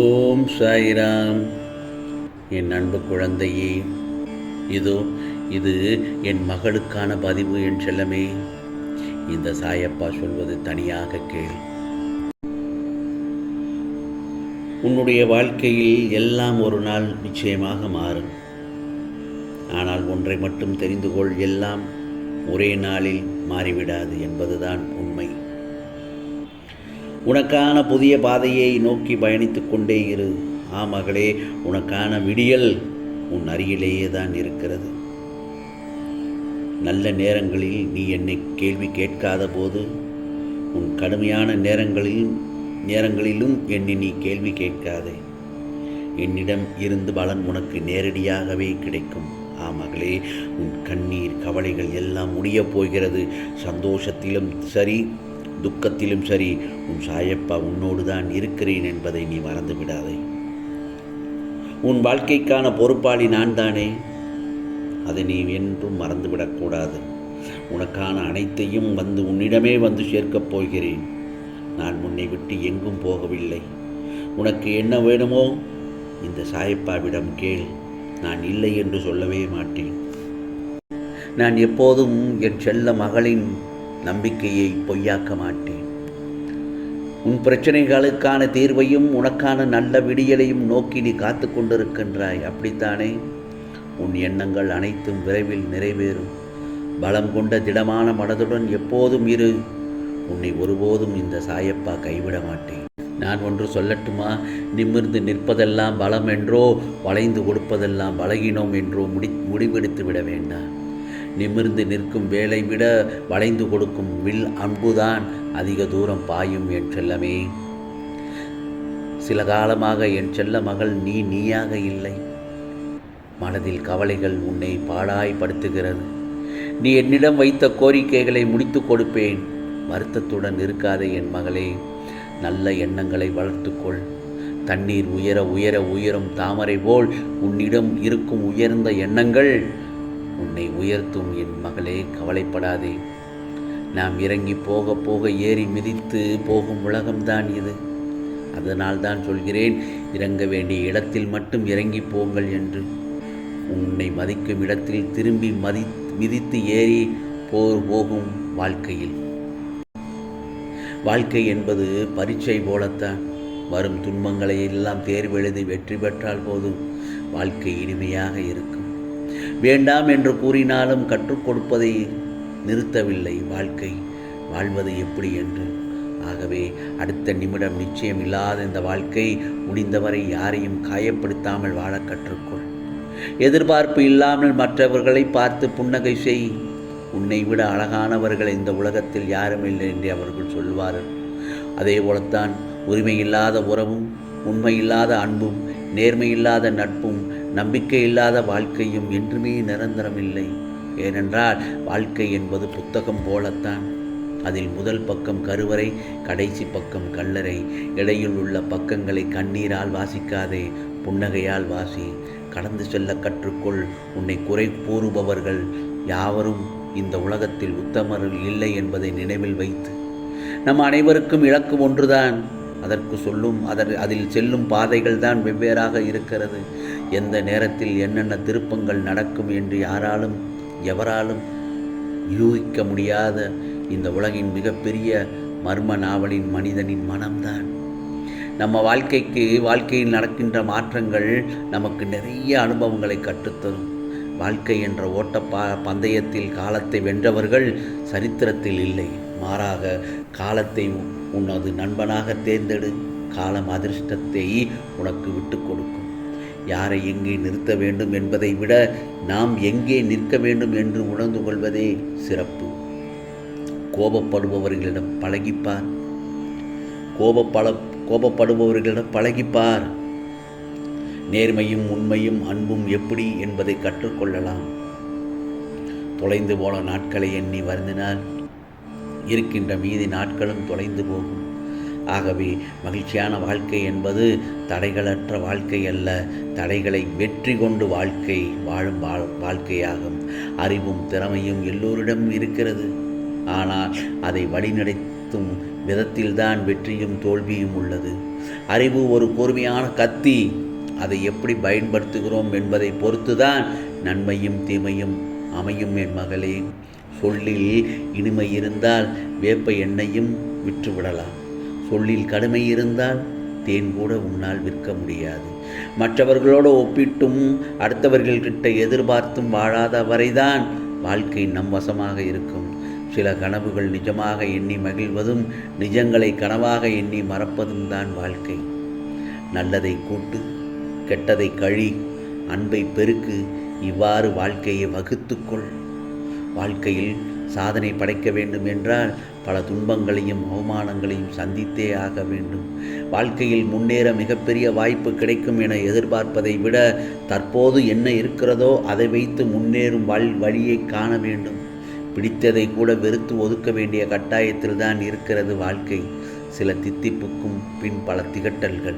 ஓம் சாய்ராம். என் அன்பு குழந்தையே இதோ இது என் மகளுக்கான பதிவு என் செல்லமே. இந்த சாயப்பா சொல்வது தனியாக கேள். உன்னுடைய வாழ்க்கையில் எல்லாம் ஒரு நாள் நிச்சயமாக மாறும். ஆனால் ஒன்றை மட்டும் தெரிந்து கொள் எல்லாம் ஒரே நாளில் மாறிவிடாது என்பதுதான் உனக்கான புதிய பாதையை நோக்கி பயணித்து கொண்டே இரு. ஆ மகளே உனக்கான விடியல் உன் அருகிலேயே தான் இருக்கிறது. நல்ல நேரங்களில் நீ என்னை கேள்வி கேட்காத போது உன் கடுமையான நேரங்களில் நேரங்களிலும் என்னை நீ கேள்வி கேட்காதே. என்னிடம் இருந்து பலன் உனக்கு நேரடியாகவே கிடைக்கும். ஆ மகளே உன் கண்ணீர் கவலைகள் எல்லாம் முடியப் போகிறது. சந்தோஷத்திலும் சரி துக்கத்திலும் சரி உன் சாயப்பா உன்னோடு தான் இருக்கிறேன் என்பதை நீ மறந்து விடாதே உன் வாழ்க்கைக்கான பொறுப்பாளி நான் தானே அதை நீ என்றும் மறந்துவிடக்கூடாது உனக்கான அனைத்தையும் வந்து உன்னிடமே வந்து சேர்க்கப் போகிறேன். நான் உன்னை விட்டு எங்கும் போகவில்லை. உனக்கு என்ன வேணுமோ இந்த சாயப்பாவிடம் கேள். நான் இல்லை என்று சொல்லவே மாட்டேன். நான் எப்போதும் என் செல்ல மகளின் நம்பிக்கையை பொய்யாக்க மாட்டேன். உன் பிரச்சனைகளுக்கான தீர்வையும் உனக்கான நல்ல விடியலையும் நோக்கி நீ காத்து கொண்டிருக்கின்றாய். அப்படித்தானே? உன் எண்ணங்கள் அனைத்தும் விரைவில் நிறைவேறும். பலம் கொண்ட திடமான மனதுடன் எப்போதும் இரு. உன்னை ஒருபோதும் இந்த சாயப்பா கைவிட மாட்டேன். நான் ஒன்று சொல்லட்டுமா? நிமிர்ந்து நிற்பதெல்லாம் பலம் என்றோ வளைந்து கொடுப்பதெல்லாம் பலகினோம் என்றோ முடி முடிவெடுத்து விட வேண்டாம். நிமிர்ந்து நிற்கும் வேலை விட வளைந்து கொடுக்கும் வில் அன்புதான் அதிக தூரம் பாயும் என் செல்லமே. சில காலமாக என் செல்ல மகள் நீ நீயாக இல்லை. மனதில் கவலைகள் உன்னை பாடாய்படுத்துகிறது நீ என்னிடம் வைத்த கோரிக்கைகளை முடித்து கொடுப்பேன். வருத்தத்துடன் இருக்காதே என் மகளே. நல்ல எண்ணங்களை வளர்த்துக்கொள். தண்ணீர் உயர உயர உயரும் தாமரை போல் உன்னிடம் இருக்கும் உயர்ந்த எண்ணங்கள் உன்னை உயர்த்தும் என் மகளே கவலைப்படாதே. நாம் இறங்கி போக போக ஏறி மிதித்து போகும் உலகம்தான் இது. அதனால் தான் சொல்கிறேன் இறங்க வேண்டிய இடத்தில் மட்டும் இறங்கி போங்கள் என்று. உன்னை மதிக்கும் இடத்தில் திரும்பி மதி மிதித்து ஏறி போர் போகும் வாழ்க்கையில். வாழ்க்கை என்பது பரீட்சை போலத்தான். வரும் துன்பங்களை எல்லாம் தேர்வெழுதி வெற்றி பெற்றால் போதும். வாழ்க்கை இனிமையாக இருக்கும். வேண்டாம் என்று கூறினாலும் கற்றுக் கொடுப்பதை நிறுத்தவில்லை வாழ்க்கை. வாழ்வது எப்படி என்று? ஆகவே அடுத்த நிமிடம் நிச்சயம் இல்லாத இந்த வாழ்க்கை முடிந்தவரை யாரையும் காயப்படுத்தாமல் வாழ கற்றுக்கொள். எதிர்பார்ப்பு இல்லாமல் மற்றவர்களை பார்த்து புன்னகை செய். உன்னை விட அழகானவர்கள் இந்த உலகத்தில் யாரும் இல்லை என்று அவர்கள் சொல்வார்கள் அதே போலத்தான் உரிமையில்லாத உறவும் உண்மையில்லாத அன்பும் நேர்மையில்லாத நட்பும் நம்பிக்கை இல்லாத வாழ்க்கையும் என்றுமே நிரந்தரம் இல்லை ஏனென்றால் வாழ்க்கை என்பது புத்தகம் போலத்தான். அதில் முதல் பக்கம் கருவறை கடைசி பக்கம் கல்லறை. இடையில் உள்ள பக்கங்களை கண்ணீரால் வாசிக்காதே புன்னகையால் வாசி. கடந்து செல்ல கற்றுக்கொள் உன்னை குறை கூறுபவர்கள் யாவரும் இந்த உலகத்தில் உத்தமர்கள் இல்லை என்பதை நினைவில் வைத்து. நம் அனைவருக்கும் இலக்கு ஒன்றுதான். அதற்கு சொல்லும் அதர் அதில் செல்லும் பாதைகள் தான் வெவ்வேறாக இருக்கிறது. எந்த நேரத்தில் என்னென்ன திருப்பங்கள் நடக்கும் என்று யாராலும் எவராலும் யூகிக்க முடியாத இந்த உலகின் மிகப்பெரிய மர்ம நாவலின் மனிதனின் மனம்தான். நம்ம வாழ்க்கைக்கு வாழ்க்கையில் நடக்கின்ற மாற்றங்கள் நமக்கு நிறைய அனுபவங்களை கற்றுத்தரும். வாழ்க்கை என்ற ஓட்ட பா பந்தயத்தில் காலத்தை வென்றவர்கள் சரித்திரத்தில் இல்லை. மாறாக காலத்தை உனது நண்பனாக தேர்ந்தெடு. காலம் அதிர்ஷ்டத்தை உனக்கு விட்டு கொடுக்கும். யாரை எங்கே நிறுத்த வேண்டும் என்பதை விட நாம் எங்கே நிற்க வேண்டும் என்று உணர்ந்து கொள்வதே சிறப்பு. கோபப்படுபவர்களிடம் பழகிப்பார். கோபப்பட கோபப்படுபவர்களிடம் பழகிப்பார். நேர்மையும் உண்மையும் அன்பும் எப்படி என்பதை கற்றுக்கொள்ளலாம். தொலைந்து போன நாட்களை எண்ணி வருந்தினால் இருக்கின்ற மீதி நாட்களும் தொலைந்து போகும். ஆகவே மகிழ்ச்சியான வாழ்க்கை என்பது தடைகளற்ற வாழ்க்கை அல்ல தடைகளை வெற்றி கொண்டு வாழ்க்கை வாழும் வாழ் வாழ்க்கையாகும். அறிவும் திறமையும் எல்லோரிடம் இருக்கிறது. ஆனால் அதை வழிநடத்தும் விதத்தில்தான் வெற்றியும் தோல்வியும் உள்ளது. அறிவு ஒரு கூர்மையான கத்தி. அதை எப்படி பயன்படுத்துகிறோம் என்பதை பொறுத்துதான் நன்மையும் தீமையும் அமையும் என் மகளே. சொல்லில் இனிமை இருந்தால் வேப்ப எண்ணெயும் விற்றுவிடலாம் சொல்லில் கடுமை இருந்தால் தேன் கூட உன்னால் விற்க முடியாது. மற்றவர்களோடு ஒப்பிட்டும் அடுத்தவர்கள்கிட்ட எதிர்பார்த்தும் வாழாத வரைதான் வாழ்க்கை நம் வசமாக இருக்கும். சில கனவுகள் நிஜமாக எண்ணி மகிழ்வதும் நிஜங்களை கனவாக எண்ணி மறப்பதும் தான் வாழ்க்கை. நல்லதை கூட்டு கெட்டதை கழி அன்பை பெருக்கு இவ்வாறு வாழ்க்கையை வகுத்துக்கொள் வாழ்க்கையில் சாதனை படைக்க வேண்டும் என்றால் பல துன்பங்களையும் அவமானங்களையும் சந்தித்தே ஆக வேண்டும். வாழ்க்கையில் முன்னேற மிகப்பெரிய வாய்ப்பு கிடைக்கும் என எதிர்பார்ப்பதை விட தற்போது என்ன இருக்கிறதோ அதை வைத்து முன்னேறும் வாழ் வழியை காண வேண்டும். பிடித்ததை கூட வெறுத்து ஒதுக்க வேண்டிய கட்டாயத்தில் தான் இருக்கிறது வாழ்க்கை. சில தித்திப்புக்கும் பின் பல திகட்டல்கள்.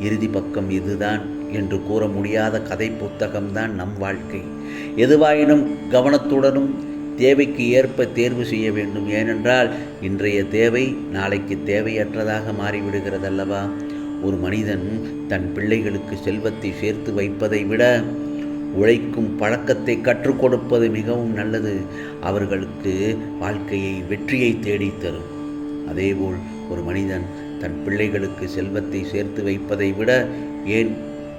இறுதி பக்கம் இதுதான் என்று கூற முடியாத கதை புத்தகம்தான் நம் வாழ்க்கை. எதுவாயினும் கவனத்துடனும் தேவைக்கு ஏற்ப தேர்வு செய்ய வேண்டும். ஏனென்றால் இன்றைய தேவை நாளைக்கு தேவையற்றதாக மாறிவிடுகிறதல்லவா? ஒரு மனிதன் தன் பிள்ளைகளுக்கு செல்வத்தை சேர்த்து வைப்பதை விட உழைக்கும் பழக்கத்தை கற்றுக் கொடுப்பது மிகவும் நல்லது. அவர்களுக்கு வாழ்க்கையை வெற்றியை தேடித்தரும் அதேபோல் ஒரு மனிதன் தன் பிள்ளைகளுக்கு செல்வத்தை சேர்த்து வைப்பதை விட ஏன்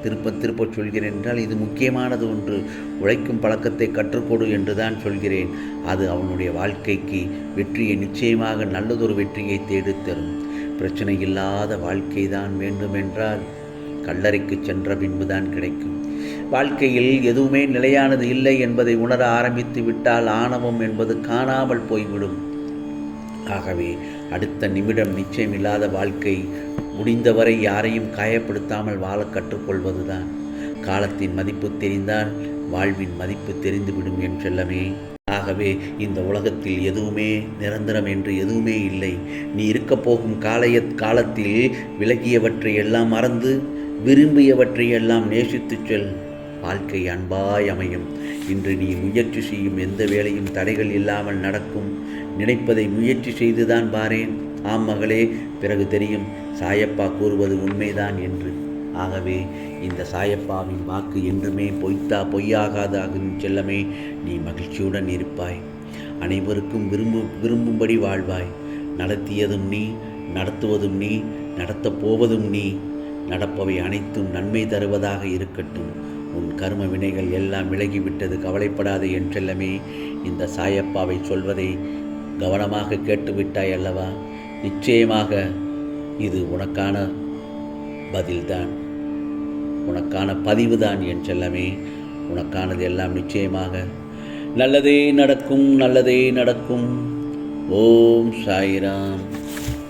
திருப்ப திருப்ப சொல்கிறேன் என்றால் இது முக்கியமானது ஒன்று. உழைக்கும் பழக்கத்தை கற்றுக்கொடு என்று தான் சொல்கிறேன். அது அவனுடைய வாழ்க்கைக்கு வெற்றியை நிச்சயமாக நல்லதொரு வெற்றியை தேடித்தரும் பிரச்சனை இல்லாத வாழ்க்கை தான் வேண்டுமென்றால் கல்லறைக்கு சென்ற பின்புதான் கிடைக்கும். வாழ்க்கையில் எதுவுமே நிலையானது இல்லை என்பதை உணர ஆரம்பித்து விட்டால் ஆணவம் என்பது காணாமல் போய்விடும். ஆகவே அடுத்த நிமிடம் நிச்சயமில்லாத வாழ்க்கை முடிந்தவரை யாரையும் காயப்படுத்தாமல் வாழ கற்றுக்கொள்வதுதான். காலத்தின் மதிப்பு தெரிந்தால் வாழ்வின் மதிப்பு தெரிந்துவிடும் என் செல்லமே ஆகவே இந்த உலகத்தில் எதுவுமே நிரந்தரம் என்று எதுவுமே இல்லை. நீ இருக்கப் போகும் காலைய காலத்தில் விலகியவற்றை எல்லாம் மறந்து விரும்பியவற்றை எல்லாம் நேசித்துச் செல். வாழ்க்கை அன்பாய் அமையும். இன்று நீ முயற்சி செய்யும் எந்த வேலையும் தடைகள் இல்லாமல் நடக்கும். நினைப்பதை முயற்சி செய்துதான் பாரேன். ஆம் மகளே பிறகு தெரியும். சாயப்பா கூறுவது உண்மைதான் என்று. ஆகவே இந்த சாயப்பாவின் வாக்கு என்றுமே பொய்த்தா பொய்யாகாதாகும் செல்லமே நீ மகிழ்ச்சியுடன் இருப்பாய். அனைவருக்கும் விரும்பு விரும்பும்படி வாழ்வாய். நடத்தியதும் நீ நடத்துவதும் நீ நடத்தப் போவதும் நீ. நடப்பவை அனைத்தும் நன்மை தருவதாக இருக்கட்டும். உன் கர்ம வினைகள் எல்லாம் விலகிவிட்டது கவலைப்படாதே என்றெல்லாமே இந்த சாயப்பாவை சொல்வதை கவனமாக கேட்டுவிட்டாய் அல்லவா? நிச்சயமாக இது உனக்கான பதில்தான். உனக்கான பதிவு தான் என் செல்லமே. உனக்கானது எல்லாம் நிச்சயமாக. நல்லதே நடக்கும் நல்லதே நடக்கும். ஓம் சாய்ராம்.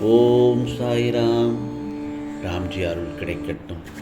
ஓம் சாய்ராம். ராம்ஜி அருள் கிடைக்கட்டும்.